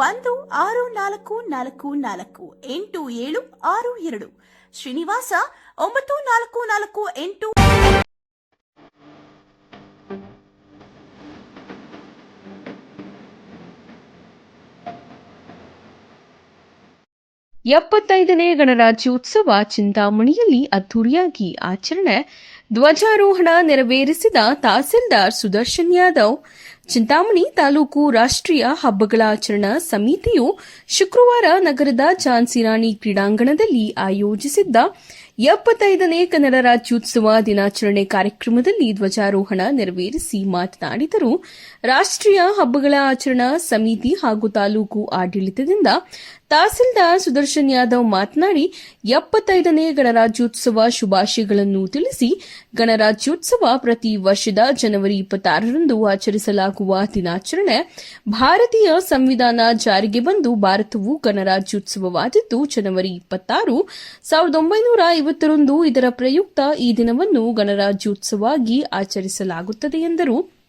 ಒಂದು ಆರು ನಾಲ್ಕು ನಾಲ್ಕು ನಾಲ್ಕು ಎಂಟು ಏಳು ಆರು ಎರಡು. ಶ್ರೀನಿವಾಸ, ಒಂಬತ್ತು ನಾಲ್ಕು ನಾಲ್ಕು ಎಂಟು. ಎಪ್ಪತ್ತೈದನೇ ಗಣರಾಜ್ಯೋತ್ಸವ ಚಿಂತಾಮಣಿಯಲ್ಲಿ ಅದ್ದೂರಿಯಾಗಿ ಆಚರಣೆ. ಧ್ವಜಾರೋಹಣ ನೆರವೇರಿಸಿದ ತಹಸೀಲ್ದಾರ್ ಸುದರ್ಶನ್ ಯಾದವ್ ಚಿಂತಾಮಣಿ ತಾಲೂಕು ರಾಷ್ಟ್ರೀಯ ಹಬ್ಬಗಳ ಆಚರಣಾ ಸಮಿತಿಯು ಶುಕ್ರವಾರ ನಗರದ ಝಾನ್ಸಿರಾಣಿ ಕ್ರೀಡಾಂಗಣದಲ್ಲಿ ಆಯೋಜಿಸಿದ್ದ ಎಪ್ಪತ್ತೈದನೇ ಕನ್ನಡ ರಾಜ್ಯೋತ್ಸವ ದಿನಾಚರಣೆ ಕಾರ್ಯಕ್ರಮದಲ್ಲಿ ಧ್ವಜಾರೋಹಣ ನೆರವೇರಿಸಿ ಮಾತನಾಡಿದರು. ರಾಷ್ಟ್ರೀಯ ಹಬ್ಬಗಳ ಆಚರಣಾ ಸಮಿತಿ ಹಾಗೂ ತಾಲೂಕು ಆಡಳಿತದಿಂದ ತಹಸೀಲ್ದಾರ್ ಸುದರ್ಶನ್ ಯಾದವ್ ಮಾತನಾಡಿ, ಎಪ್ಪತ್ತೈದನೇ ಗಣರಾಜ್ಯೋತ್ಸವ ಶುಭಾಶಯಗಳನ್ನು ತಿಳಿಸಿ, ಗಣರಾಜ್ಯೋತ್ಸವ ಪ್ರತಿ ವರ್ಷದ ಜನವರಿ ಇಪ್ಪತ್ತಾರರಂದು ಆಚರಿಸಲಾಗುವ ದಿನಾಚರಣೆ ಭಾರತೀಯ ಸಂವಿಧಾನ ಜಾರಿಗೆ ಬಂದು ಭಾರತವು ಗಣರಾಜ್ಯೋತ್ಸವವಾಗಿದ್ದು, ಜನವರಿ ಇಪ್ಪತ್ತಾರು ಸಾವಿರದ ಒಂಬೈನೂರ ಐವತ್ತರಂದು ಇದರ ಪ್ರಯುಕ್ತ ಈ ದಿನವನ್ನು ಗಣರಾಜ್ಯೋತ್ಸವವಾಗಿ ಆಚರಿಸಲಾಗುತ್ತದೆ ಎಂದರು.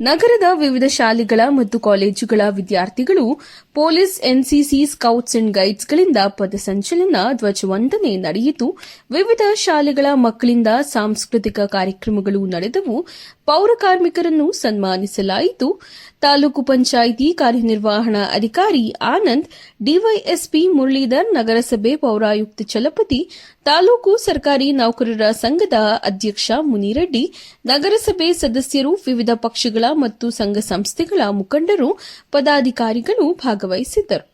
ನಗರದ ವಿವಿಧ ಶಾಲೆಗಳ ಮತ್ತು ಕಾಲೇಜುಗಳ ವಿದ್ಯಾರ್ಥಿಗಳು ಪೊಲೀಸ್, ಎನ್ಸಿಸಿ, ಸ್ಕೌಟ್ಸ್ ಅಂಡ್ ಗೈಡ್ಸ್ಗಳಿಂದ ಪಥಸಂಚಲನ ಧ್ವಜವಂದನೆ ನಡೆಯಿತು. ವಿವಿಧ ಶಾಲೆಗಳ ಮಕ್ಕಳಿಂದ ಸಾಂಸ್ಕೃತಿಕ ಕಾರ್ಯಕ್ರಮಗಳು ನಡೆದವು. ಪೌರಕಾರ್ಮಿಕರನ್ನು ಸನ್ಮಾನಿಸಲಾಯಿತು. ತಾಲೂಕು ಪಂಚಾಯಿತಿ ಕಾರ್ಯನಿರ್ವಹಣಾ ಅಧಿಕಾರಿ ಆನಂದ್, ಡಿವೈಎಸ್ಪಿ ಮುರಳೀಧರ್, ನಗರಸಭೆ ಪೌರಾಯುಕ್ತ ಚಲಪತಿ, ತಾಲೂಕು ಸರ್ಕಾರಿ ನೌಕರರ ಸಂಘದ ಅಧ್ಯಕ್ಷ ಮುನಿರೆಡ್ಡಿ, ನಗರಸಭೆ ಸದಸ್ಯರು, ವಿವಿಧ ಪಕ್ಷಗಳ ಮತ್ತು ಸಂಘ ಸಂಸ್ಥೆಗಳ ಮುಖಂಡರು, ಪದಾಧಿಕಾರಿಗಳು ಭಾಗವಹಿಸಿದ್ದರು.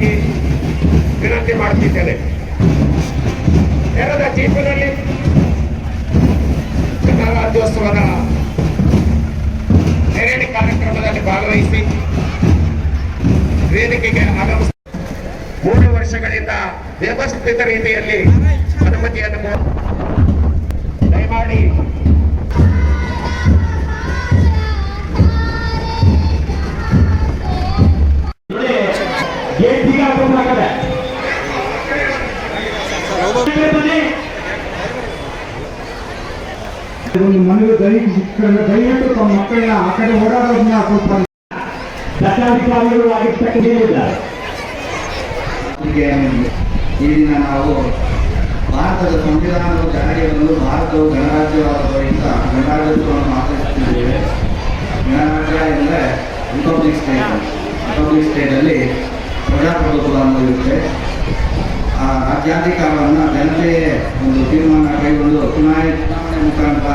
ವಿನಯವಾಗಿ ವಿನಂತಿ ಮಾಡುತ್ತಿದ್ದೇನೆ ಎರಡ ಜೀಪಿನಲ್ಲಿ ಗಣರಾಜ್ಯೋತ್ಸವದ ಮೆರವಣಿಗೆ ಕಾರ್ಯಕ್ರಮದಲ್ಲಿ ಭಾಗವಹಿಸಿ ವೇದಿಕೆಗೆ ಆಗಮಿಸಿ ಮೂರು ವರ್ಷಗಳಿಂದ ವ್ಯವಸ್ಥಿತ ರೀತಿಯಲ್ಲಿ ಅನುಮತಿಯನ್ನು ದಯಮಾಡಿ ಮನೆಗೆ ದಯವಿಟ್ಟು ದಯವಿಟ್ಟು ತಮ್ಮ ಮಕ್ಕಳನ್ನ ಆ ಕಡೆ ಓಡಾಡೋದನ್ನ ಸ್ವಲ್ಪ ದತ್ತಾಧಿಕಾರಿಗಳು ಆಗಿರ್ತಕ್ಕಂಥ ಹೀಗೆ ಈ ದಿನ ನಾವು ಭಾರತದ ಸಂವಿಧಾನದ ಜಾರಿಗೆ ಬಂದು ಭಾರತವು ಗಣರಾಜ್ಯವಾದ್ದರಿಂದ ಗಣರಾಜ್ಯೋತ್ಸವವನ್ನು ಆಚರಿಸುತ್ತಿದ್ದೇವೆ. ಗಣರಾಜ್ಯ ಎಂದರೆ ರಿಪಬ್ಲಿಕ್ ಸ್ಟೇಟ್ ರಿಪಬ್ಲಿಕ್ ಸ್ಟೇಟಲ್ಲಿ ಪ್ರಜಾಪ್ರಭುತ್ವ ಅನ್ನೋದಿರುತ್ತೆ ಆ ರಾಜ್ಯಾಧಿಕಾರವನ್ನು ಜನತೆಯೇ ಒಂದು ತೀರ್ಮಾನ ಕೈಗೊಂಡು ಚುನಾವಣೆ ಮುಖಾಂತರ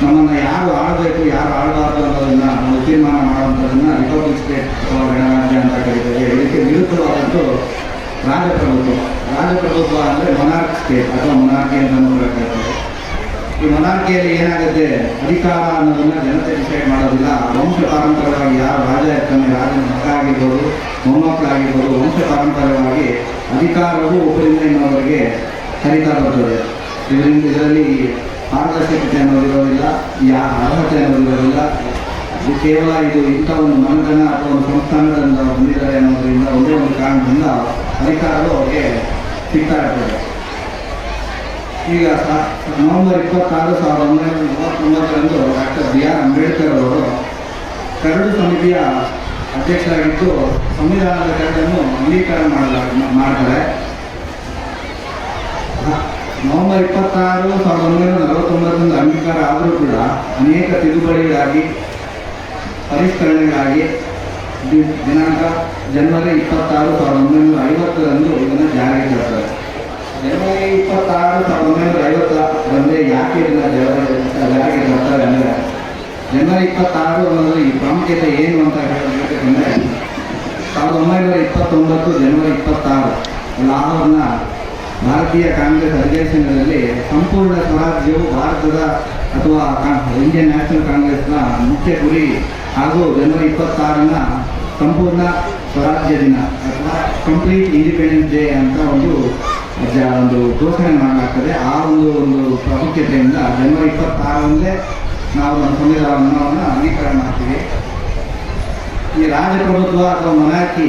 ನಮ್ಮನ್ನು ಯಾರು ಆಳಬೇಕು, ಯಾರು ಆಡಬಾರ್ದು ಅನ್ನೋದನ್ನು ಒಂದು ತೀರ್ಮಾನ ಮಾಡುವಂಥದ್ದನ್ನು ರಿಪಬ್ಲಿಕ್ ಸ್ಟೇಟ್ ಅಥವಾ ಗಣರಾಜ್ಯ ಅಂತ ಕರೀತೇವೆ ಇದಕ್ಕೆ ವಿರುದ್ಧವಾದದ್ದು ರಾಜಪ್ರಭುತ್ವ. ರಾಜಪ್ರಭುತ್ವ ಅಂದರೆ ಮೊನಾರ್ಕ್ ಸ್ಟೇಟ್ ಅಥವಾ ಮೊನಾರ್ಕಿ ಅಂತ ಕರೀತಾರೆ ಈ ಮೊನಾರ್ಕಿಯಲ್ಲಿ ಏನಾಗುತ್ತೆ? ಅಧಿಕಾರ ಅನ್ನೋದನ್ನು ಜನತೆ ಡಿಸೈಡ್ ಮಾಡೋದಿಲ್ಲ. ವಂಶ ಪಾರಂಪರ್ಯವಾಗಿ ಯಾರು ರಾಜ ಇರ್ತಾನೆ, ರಾಜನ ಮಗ ಆಗಿರ್ಬೋದು ಮೊಮ್ಮಕ್ಕಳಾಗಿರ್ಬೋದು, ವಂಶ ಪಾರಂಪರ್ಯವಾಗಿ ಅಧಿಕಾರವು ಒಬ್ಬರಿಂದ ಇನ್ನೊಬ್ಬರಿಗೆ ಹರಿತಾ ಬರ್ತದೆ. ಇದರಿಂದ ಇದರಲ್ಲಿ ಪಾರದರ್ಶಕತೆ ಅನ್ನೋದಿರೋದಿಲ್ಲ ಯಾ ಅರ್ಹತೆ ಅನ್ನೋದಿರೋದಿಲ್ಲ ಇದು ಕೇವಲ ಇದು ಇಂಥ ಒಂದು ಮನಗನ ಅಥವಾ ಒಂದು ಸಂಸ್ಥಾನದಿಂದ ಹೊಂದಿದ್ದಾರೆ ಅನ್ನೋದರಿಂದ ಒಂದೇ ಒಂದು ಕಾರಣದಿಂದ ಅಧಿಕಾರಗಳು ಅವರಿಗೆ ಸಿಗ್ತಾ ಈಗ ನವೆಂಬರ್ ಇಪ್ಪತ್ತಾರು ಸಾವಿರದ ಒಂಬೈನೂರ ಮೂವತ್ತೊಂಬತ್ತರಂದು ಡಾಕ್ಟರ್ ಬಿ ಆರ್ ಅಂಬೇಡ್ಕರ್ ಅವರು ಕರಡು ಸಮಿತಿಯ ಅಧ್ಯಕ್ಷರಾಗಿದ್ದು ಸಂವಿಧಾನದ ಕರಡನ್ನು ಅಂಗೀಕಾರ ಮಾಡಲಾಗ ಮಾಡ್ತಾರೆ ನವೆಂಬರ್ ಇಪ್ಪತ್ತಾರು ಸಾವಿರದ ಒಂಬೈನೂರ ನಲವತ್ತೊಂಬತ್ತರಿಂದ ಅಂಗೀಕಾರ ಆದರೂ ಕೂಡ ಅನೇಕ ತಿದ್ದುಪಡಿಗಳಾಗಿ, ಪರಿಷ್ಕರಣೆಗಳಾಗಿ ದಿನಾಂಕ ಜನವರಿ ಇಪ್ಪತ್ತಾರು ಸಾವಿರದ ಒಂಬೈನೂರ ಐವತ್ತರಂದು ಇದನ್ನು ಜಾರಿಗೆ ತರ್ತಾರೆ ಜನವರಿ ಇಪ್ಪತ್ತಾರು ಸಾವಿರದ ಒಂಬೈನೂರ ಐವತ್ತರಂದೇ ಯಾಕೆ ಇದನ್ನ ಜಾರಿಗೆ ತರ್ತಾರೆ ಅಂದರೆ, ಜನವರಿ ಇಪ್ಪತ್ತಾರು ಅನ್ನೋದು ಈ ಪ್ರಾಮುಖ್ಯತೆ ಏನು ಅಂತ ಹೇಳಬೇಕಂದ್ರೆ ಸಾವಿರದ ಒಂಬೈನೂರ ಇಪ್ಪತ್ತೊಂಬತ್ತು ಜನವರಿ ಇಪ್ಪತ್ತಾರು, ಲಾಹೋರ್ನ ಭಾರತೀಯ ಕಾಂಗ್ರೆಸ್ ಅಧಿವೇಶನದಲ್ಲಿ ಸಂಪೂರ್ಣ ಸ್ವರಾಜ್ಯವು ಭಾರತದ ಅಥವಾ ಇಂಡಿಯನ್ ನ್ಯಾಷನಲ್ ಕಾಂಗ್ರೆಸ್ನ ಮುಖ್ಯ ಗುರಿ ಹಾಗೂ ಜನವರಿ ಇಪ್ಪತ್ತಾರನ ಸಂಪೂರ್ಣ ಸ್ವರಾಜ್ಯ ದಿನ ಅಥವಾ ಕಂಪ್ಲೀಟ್ ಇಂಡಿಪೆಂಡೆನ್ಸ್ ಡೇ ಅಂತ ಒಂದು ಒಂದು ಘೋಷಣೆ ಮಾಡಲಾಗ್ತದೆ. ಆ ಒಂದು ಒಂದು ಪ್ರಾಮುಖ್ಯತೆಯಿಂದ ಜನವರಿ ಇಪ್ಪತ್ತಾರರಂದೇ ನಾವು ನಮ್ಮ ಸಂವಿಧಾನವನ್ನು ಅಂಗೀಕಾರ ಮಾಡ್ತೀವಿ. ಈ ರಾಜಪ್ರಭುತ್ವ ಅಥವಾ ಮನಾಕಿ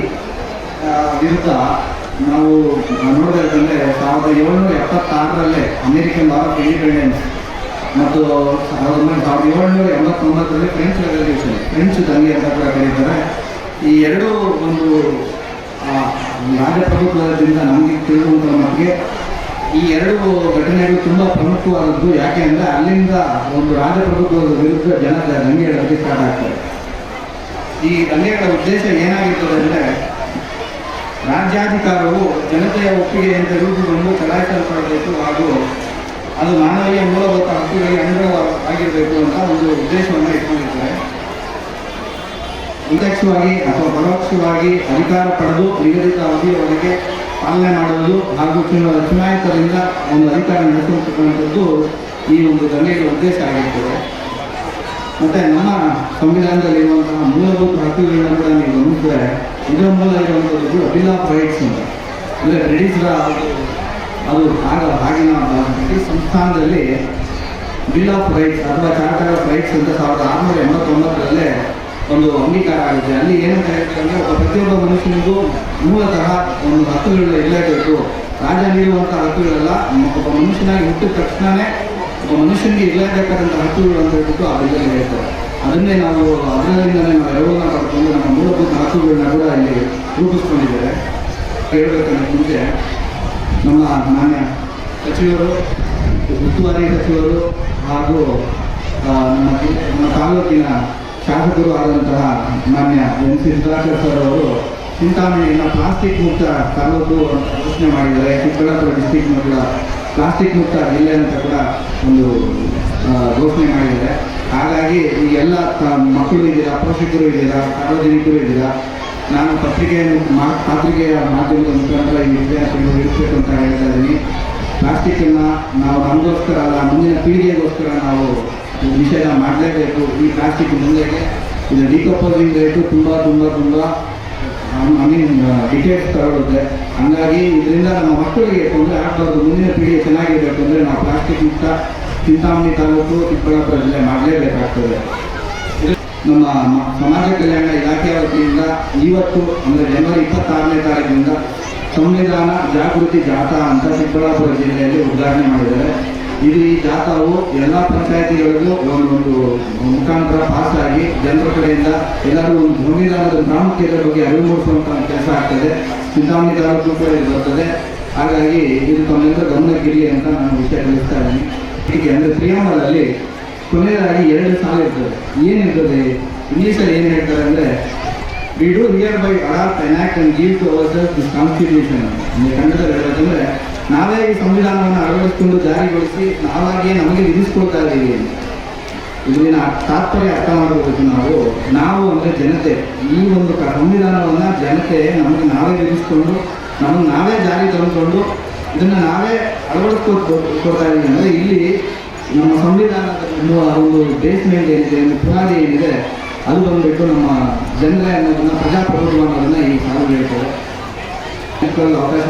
ವಿರುದ್ಧ ನಾವು ನೋಡಬೇಕಂದ್ರೆ ಸಾವಿರದ ಏಳ್ನೂರ ಎಪ್ಪತ್ತಾರರಲ್ಲೇ ಅಮೇರಿಕನ್ ಲಾ ಆಫ್ ಇಂಡಿಪೆಂಡೆನ್ಸ್ ಮತ್ತು ಸಾವಿರದ ಸಾವಿರದ ಏಳ್ನೂರ ಎಂಬತ್ತೊಂಬತ್ತರಲ್ಲಿ ಫ್ರೆಂಚ್ ರೆವಲ್ಯೂಷನ್ ಫ್ರೆಂಚ್ ದಂಗೆ ಅಂತ ಕೂಡ ಕರೀತಾರೆ. ಈ ಎರಡೂ ಒಂದು ರಾಜಪ್ರಭುತ್ವದಿಂದ ನಮಗೆ ತಿಳಿದುವಂಥ ಮಟ್ಟಿಗೆ ಈ ಎರಡು ಘಟನೆಗಳು ತುಂಬ ಪ್ರಮುಖವಾದದ್ದು. ಯಾಕೆ ಅಂದರೆ ಅಲ್ಲಿಂದ ಒಂದು ರಾಜಪ್ರಭುತ್ವದ ವಿರುದ್ಧ ಜನ ದಂಗೆಗಳಕ್ಕೆ ಸ್ಟಾರ್ಟ್ ಆಗ್ತಾರೆ ಈ ದಂಗೆಗಳ ಉದ್ದೇಶ ಏನಾಗಿರ್ತದೆ ಅಂದರೆ ರಾಜ್ಯಾಧಿಕಾರವು ಜನತೆಯ ಒಪ್ಪಿಗೆಯಿಂದ ರೂಪುಗೊಂಡು ಚಲಾಯಿಸಲ್ಪಡಬೇಕು ಹಾಗೂ ಅದು ಮಾನವೀಯ ಮೂಲಭೂತ ಹಕ್ಕುಗಳಿಗೆ ಅನುಗುಣವಾಗಿರಬೇಕು ಅಂತ ಒಂದು ಉದ್ದೇಶವನ್ನು ಇಟ್ಕೊಂಡಿದ್ದಾರೆ. ಪ್ರತ್ಯಕ್ಷವಾಗಿ ಅಥವಾ ಪರೋಕ್ಷವಾಗಿ ಅಧಿಕಾರ ಪಡೆದು ನಿಗದಿತ ಅವಧಿಯವರೆಗೆ ಪಾಲನೆ ಮಾಡುವುದು ಹಾಗೂ ಚುನಾಯಿತರಿಂದ ಒಂದು ಅಧಿಕಾರ ನಡೆಸುವಂತಕ್ಕಂಥದ್ದು ಈ ಒಂದು ದಂಡೆಯ ಉದ್ದೇಶ ಆಗಿರ್ತದೆ. ಮತ್ತು ನಮ್ಮ ಸಂವಿಧಾನದಲ್ಲಿರುವಂತಹ ಮೂಲಭೂತ ಹಕ್ಕುಗಳನ್ನು ಕೂಡ ನೀವು ಗಮನಿಸಿದ್ರೆ ಇರುವಂಥದ್ದು ಬಿಲ್ ಆಫ್ ರೈಟ್ಸ್ ಅಂದರೆ ಬ್ರಿಟಿಷರ ಒಂದು- ಅದು ಆಗ ಆಗಿನ ಬ್ರಿಟಿಷ್ ಸಂಸ್ಥಾನದಲ್ಲಿ ಬಿಲ್ ಆಫ್ ರೈಟ್ಸ್ ಅಥವಾ ಚಾರ್ಟರ್ ಆಫ್ ರೈಟ್ಸ್ ಅಂತ ಸಾವಿರದ ಆರುನೂರ ಎಂಬತ್ತೊಂಬತ್ತರಲ್ಲೇ ಒಂದು ಅಂಗೀಕಾರ ಆಗಿದೆ. ಅಲ್ಲಿ ಏನು ಹೇಳ್ತಾರೆ ಒಬ್ಬ ಪ್ರತಿಯೊಬ್ಬ ಮನುಷ್ಯನಿಗೂ ಮೂಲತಃ ಒಂದು ಹಕ್ಕುಗಳು ಇರಲೇಬೇಕು. ರಾಜ ನೀಡುವಂಥ ಹಕ್ಕುಗಳೆಲ್ಲ, ಒಬ್ಬ ಮನುಷ್ಯನಾಗಿ ಹುಟ್ಟಿದ ತಕ್ಷಣವೇ ಒಬ್ಬ ಮನುಷ್ಯನಿಗೆ ಇರಲೇಬೇಕಾದಂಥ ಹಕ್ಕುಗಳು ಅಂತ ಹೇಳ್ಬಿಟ್ಟು ಆ ಬಿಲ್ಲಲ್ಲಿ ಹೇಳ್ತಾರೆ. ಅದನ್ನೇ ನಾವು ಅದರಲ್ಲಿಂದಲೇ ನಾವು ಎರಡನ್ನ ಪಡ್ಕೊಂಡು ನಮ್ಮ ಮೂಲಭೂತ ಹಕ್ಕುಗಳನ್ನ ಕೂಡ ಇಲ್ಲಿ ರೂಪಿಸ್ಕೊಂಡಿದ್ದೇವೆ ಹೇಳಬೇಕಂದ್ರೆ ಮುಂಚೆ ನಮ್ಮ ಮಾನ್ಯ ಸಚಿವರು, ಉಸ್ತುವಾರಿ ಸಚಿವರು ಹಾಗೂ ನಮ್ಮ ನಮ್ಮ ತಾಲೂಕಿನ ಶಾಸಕರು ಆದಂತಹ ಮಾನ್ಯ ಎನ್ ಸಿ ಸುಧಾಕರ್ ಸರ್ ಅವರು ಚಿಂತಾಮಣಿಯನ್ನು ಪ್ಲಾಸ್ಟಿಕ್ ಮುಕ್ತ ತಾಲೂಕು ಘೋಷಣೆ ಮಾಡಿದ್ದಾರೆ. ಚಿಕ್ಕಬಳ್ಳಾಪುರ ಡಿಸ್ಟಿಕ್ ಕೂಡ ಪ್ಲಾಸ್ಟಿಕ್ ಮುಕ್ತ ಜಿಲ್ಲೆ ಅಂತ ಕೂಡ ಒಂದು ಘೋಷಣೆ ಮಾಡಿದ್ದಾರೆ. ಹಾಗಾಗಿ ಈ ಎಲ್ಲ ಮಕ್ಕಳು ಇದ್ದೀರಾ, ಪೋಷಕರು ಇದ್ದೀರಾ, ಸಾರ್ವಜನಿಕರು ಇದ್ದೀರಾ, ನಾನು ಪತ್ರಿಕೆಯನ್ನು ಮಾ- ಪತ್ರಿಕೆಯ ಮಾಧ್ಯಮದ ಮುಖಾಂತರ ಈ ವಿದ್ಯಾರ್ಥಿಗಳು ಇರಿಸಬೇಕು ಅಂತ ಹೇಳ್ತಾ ಇದ್ದೀನಿ. ಪ್ಲಾಸ್ಟಿಕ್ಕನ್ನು ನಾವು ನಮಗೋಸ್ಕರ ಅಲ್ಲ, ಮುಂದಿನ ಪೀಳಿಗೆಗೋಸ್ಕರ ನಾವು ನಿಷೇಧ ಮಾಡಲೇಬೇಕು. ಈ ಪ್ಲಾಸ್ಟಿಕ್ ಮುಂದೆಗೆ, ಇದು ಡಿಕಂಪೋಸಿಂಗ್ ರೇಟು ತುಂಬ ತುಂಬ ತುಂಬ ಐ ಮೀನ್ ಡಿಟೇಲ್ಸ್ ತಗೊಳುತ್ತೆ ಹಂಗಾಗಿ ಇದರಿಂದ ನಮ್ಮ ಮಕ್ಕಳಿಗೆ ತೊಂದರೆ ಆಗಬಾರ್ದು. ಮುಂದಿನ ಪೀಳಿಗೆ ಚೆನ್ನಾಗಿರಬೇಕು ಅಂದರೆ ನಾವು ಪ್ಲಾಸ್ಟಿಕ್ ಮುಕ್ತ ಚಿಂತಾಮಣಿ ತಾಲೂಕು, ಚಿಕ್ಕಬಳ್ಳಾಪುರ ಜಿಲ್ಲೆ ಮಾಡಲೇಬೇಕಾಗ್ತದೆ. ನಮ್ಮ ಸಮಾಜ ಕಲ್ಯಾಣ ಇಲಾಖೆಯ ವತಿಯಿಂದ ಇವತ್ತು, ಅಂದರೆ ಜನವರಿ ಇಪ್ಪತ್ತಾರನೇ ತಾರೀಕಿನಿಂದ ಸಂವಿಧಾನ ಜಾಗೃತಿ ಜಾಥಾ ಅಂತ ಚಿಕ್ಕಬಳ್ಳಾಪುರ ಜಿಲ್ಲೆಯಲ್ಲಿ ಉದ್ಘಾಟನೆ ಮಾಡಿದ್ದಾರೆ. ಈ ಜಾಥಾವು ಎಲ್ಲ ಪಂಚಾಯತಿಗಳಿಗೂ ಒಂದೊಂದು ಮುಖಾಂತರ ಪಾಸ್ ಆಗಿ ಜನರ ಕಡೆಯಿಂದ ಎಲ್ಲರೂ ಒಂದು ಭೂಮಿದಾನದ ಪ್ರಾಮುಖ್ಯತೆ ಬಗ್ಗೆ ಅರಿವು ಮೂಡಿಸುವಂಥ ಕೆಲಸ ಆಗ್ತದೆ. ಚಿಂತಾಮಣಿ ತಾಲೂಕು ಕೂಡ ಇದು ಬರ್ತದೆ. ಹಾಗಾಗಿ ಇದು ತಮ್ಮೆಲ್ಲರ ಗಮನಕ್ಕಿರಲಿ ಅಂತ ನಾನು ವಿಷಯ ತಿಳಿಸ್ತಾ ಇದ್ದೀನಿ. ಹೀಗೆ ಅಂದರೆ ಪ್ರಿಯಾಮಲಲ್ಲಿ ಕೊನೆಯದಾಗಿ ಎರಡು ಸಾಲ ಇರ್ತದೆ. ಏನಿರ್ತದೆ? ಇಂಗ್ಲೀಷಲ್ಲಿ ಏನು ಹೇಳ್ತಾರೆ ಅಂದರೆ we do hereby adopt act and give to our the constitution ಕನ್ನಡದಲ್ಲಿ ಹೇಳಬೇಕಂದ್ರೆ ನಾವೇ ಈ ಸಂವಿಧಾನವನ್ನು ಅಳವಡಿಸಿಕೊಂಡು ಜಾರಿಗೊಳಿಸಿ ನಾವಾಗಿಯೇ ನಮಗೆ ವಿಧಿಸ್ಕೊಳ್ತಾ ಇದ್ದೀವಿ ಇದನ್ನ ತಾತ್ಪರ್ಯ ಅರ್ಥ ಮಾಡಬೇಕು ನಾವು. ನಾವು ಅಂದರೆ ಜನತೆ. ಈ ಒಂದು ಸಂವಿಧಾನವನ್ನು ಜನತೆ ನಮಗೆ ನಾವೇ ವಿಧಿಸ್ಕೊಂಡು, ನಮಗೆ ನಾವೇ ಜಾರಿ ತಂದುಕೊಂಡು ಇದನ್ನು ನಾವೇ ಅಳವಡಿಸ್ಕೊಳ್ತಾ ಇದ್ದೀವಿ ಅಂದರೆ ಇಲ್ಲಿ ನಮ್ಮ ಸಂವಿಧಾನದ ಒಂದು ಬೇಸ್ಮೆಂಟ್ ಏನಿದೆ ಪುನಾದಿ ಏನಿದೆ, ಅದು ಬಂದುಬಿಟ್ಟು ನಮ್ಮ ಜನರೇ ಅನ್ನೋದನ್ನು ಪ್ರಜಾಪ್ರಭುತ್ವ ಅನ್ನೋದನ್ನು ಈ ಸಾಲು ಹೇಳ್ತಾರೆ ಅವಕಾಶ